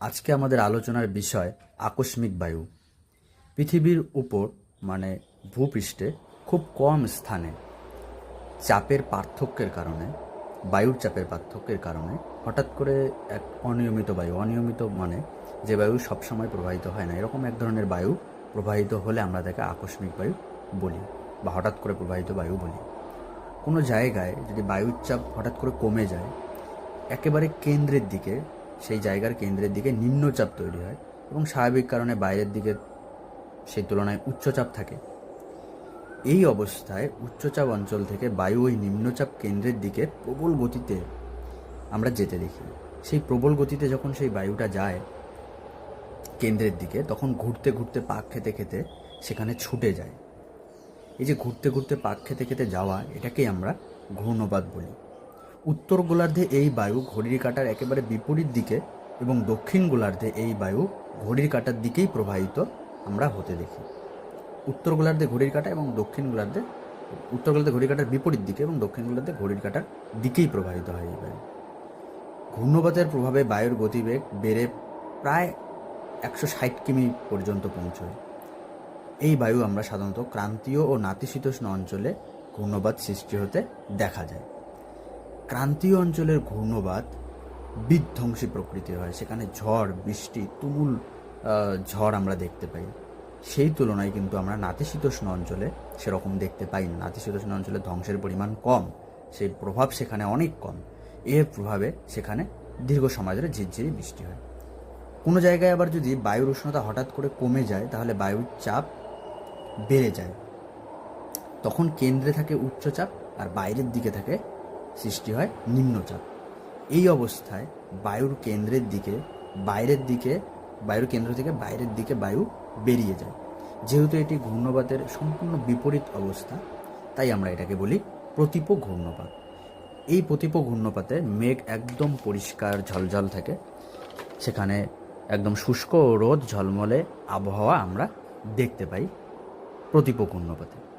আজকে আমাদের আলোচনার বিষয় আকস্মিক বায়ু। পৃথিবীর উপর মানে ভূপৃষ্ঠে, খুব কম স্থানে চাপের পার্থক্যের কারণে, বায়ুর চাপের পার্থক্যের কারণে হঠাৎ করে এক অনিয়মিত বায়ু, অনিয়মিত মানে যে বায়ু সবসময় প্রবাহিত হয় না, এরকম এক ধরনের বায়ু প্রবাহিত হলে আমরা তাকে আকস্মিক বায়ু বলি বা হঠাৎ করে প্রবাহিত বায়ু বলি। কোনো জায়গায় যদি বায়ুর চাপ হঠাৎ করে কমে যায়, একেবারে কেন্দ্রের দিকে সেই জায়গার কেন্দ্রের দিকে নিম্নচাপ তৈরি হয় এবং স্বাভাবিক কারণে বাইরের দিকে সেই তুলনায় উচ্চচাপ থাকে। এই অবস্থায় উচ্চচাপ অঞ্চল থেকে বায়ু ওই নিম্নচাপ কেন্দ্রের দিকে প্রবল গতিতে আমরা যেতে দেখি। সেই প্রবল গতিতে যখন সেই বায়ুটা যায় কেন্দ্রের দিকে, তখন ঘুরতে ঘুরতে পাক খেতে খেতে সেখানে ছুটে যায়। এই যে ঘুরতে ঘুরতে পাক খেতে খেতে যাওয়া, এটাকেই আমরা ঘূর্ণবাদ বলি। উত্তর গোলার্ধে এই বায়ু ঘড়ির কাঁটার একেবারে বিপরীত দিকে এবং দক্ষিণ গোলার্ধে এই বায়ু ঘড়ির কাঁটার দিকেই প্রবাহিত আমরা হতে দেখি। উত্তর গোলার্ধে ঘড়ির কাঁটা এবং দক্ষিণ গোলার্ধে উত্তর গোলার্ধে ঘড়ির কাঁটার বিপরীত দিকে এবং দক্ষিণ গোলার্ধে ঘড়ির কাঁটার দিকেই প্রবাহিত হয় এই বায়ু। ঘূর্ণবাতের প্রভাবে বায়ুর গতিবেগ বেড়ে প্রায় একশো ষাট কিমি পর্যন্ত পৌঁছয়। এই বায়ু আমরা সাধারণত ক্রান্তীয় ও নাতিশীতোষ্ণ অঞ্চলে ঘূর্ণবাত সৃষ্টি হতে দেখা যায়। ক্রান্তীয় অঞ্চলের ঘূর্ণবাত বিধ্বংসী প্রকৃতির হয়। সেখানে ঝড়, বৃষ্টি, তুমুল ঝড় আমরা দেখতে পাই। সেই তুলনায় কিন্তু আমরা নাতিশীতোষ্ণ অঞ্চলে সেরকম দেখতে পাই না। নাতিশীতোষ্ণ অঞ্চলে ধ্বংসের পরিমাণ কম, সেই প্রভাব সেখানে অনেক কম। এর প্রভাবে সেখানে দীর্ঘ সময় ধরে ঝিরঝিরি বৃষ্টি হয়। কোনো জায়গায় আবার যদি বায়ুর উষ্ণতা হঠাৎ করে কমে যায়, তাহলে বায়ুর চাপ বেড়ে যায়। তখন কেন্দ্রে থাকে উচ্চচাপ আর বাইরের দিকে থাকে সৃষ্টি হয় নিম্নচাপ। এই অবস্থায় বায়ুর কেন্দ্রের দিকে, বাইরের দিকে, বায়ুর কেন্দ্র থেকে বাইরের দিকে বায়ু বেরিয়ে যায়। যেহেতু এটি ঘূর্ণপাতের সম্পূর্ণ বিপরীত অবস্থা, তাই আমরা এটাকে বলি প্রতীপ ঘূর্ণপাত। এই প্রতীপ ঘূর্ণপাতে মেঘ একদম পরিষ্কার ঝলঝল থাকে। সেখানে একদম শুষ্ক রোদ ঝলমলে আবহাওয়া আমরা দেখতে পাই প্রতীপ ঘূর্ণপাতে।